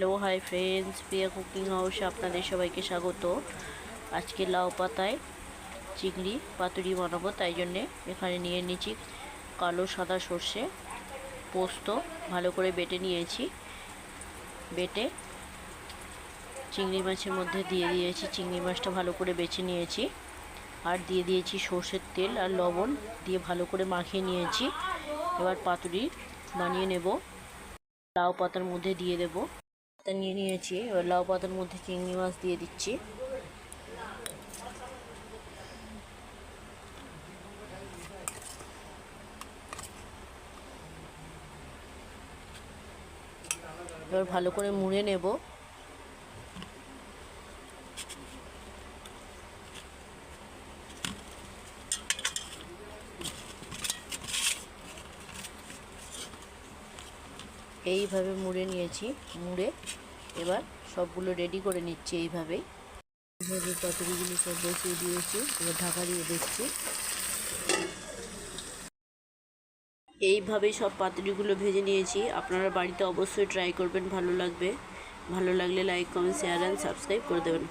Hello, hi friends, Priya cooking হাউসে আপনাদের সবাইকে স্বাগত। আজকে লাউ পাতায় চিংড়ি পাতুরি বানাবো, তাই জন্যে এখানে নিয়ে নিয়েছি কালো সাদা সর্ষে পোস্ত, ভালো করে বেটে নিয়েছি। বেটে চিংড়ি মাছের মধ্যে দিয়ে দিয়েছি, চিংড়ি মাছটা ভালো করে বেছে নিয়েছি। আর দিয়ে দিয়েছি সর্ষের তেল আর লবণ দিয়ে ভালো করে মাখিয়ে নিয়েছি। এবার পাতুরি বানিয়ে নেব। লাউ পাতার মধ্যে দিয়ে দেব। পাতা নিয়ে নিয়েছি, এবার লাউ পাতার মধ্যে চিংড়ি মাছ দিয়ে দিচ্ছি। এবার ভালো করে মুড়ে নেব। এইভাবে মুড়ে নিয়েছি, মুড়ে এবার সবগুলো রেডি করে নিচ্ছি এইভাবেই। এইভাবে পাতুরিগুলো সব বসিয়ে দিয়েছি, এবার ঢাকা দিয়ে দিচ্ছি। এইভাবেই সব পাতুরিগুলো ভেজে নিয়েছি। আপনারা বাড়িতে অবশ্যই ট্রাই করবেন, ভালো লাগবে। ভালো লাগলে like comment share and subscribe করে দেবেন।